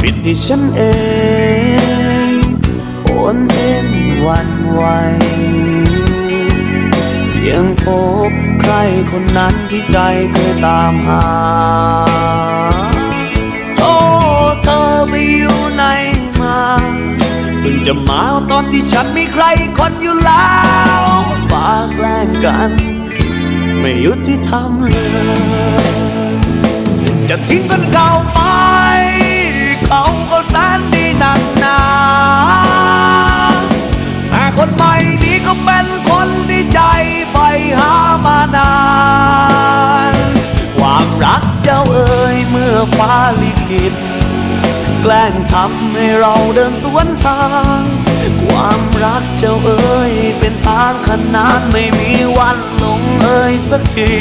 ผิดที่ฉันเองโอนเอ็นวันไหวยังพบใครคนนั้นที่ใจเคยตามหาโอ้เธอไปอยู่ไหนมาเพิ่งจะมาตอนที่ฉันมีใครคนอยู่แล้วฝากแกล้งกัน ไม่ยุติธรรมเลย จะทิ้งคนเก่าไป รักเจ้าเอ๋ยเมื่อฟ้าลิขิต แกล้งทำให้เราเดินสวนทาง ความรักเจ้าเอ๋ยเป็นทางขนานไม่มีวันลงเอยสักที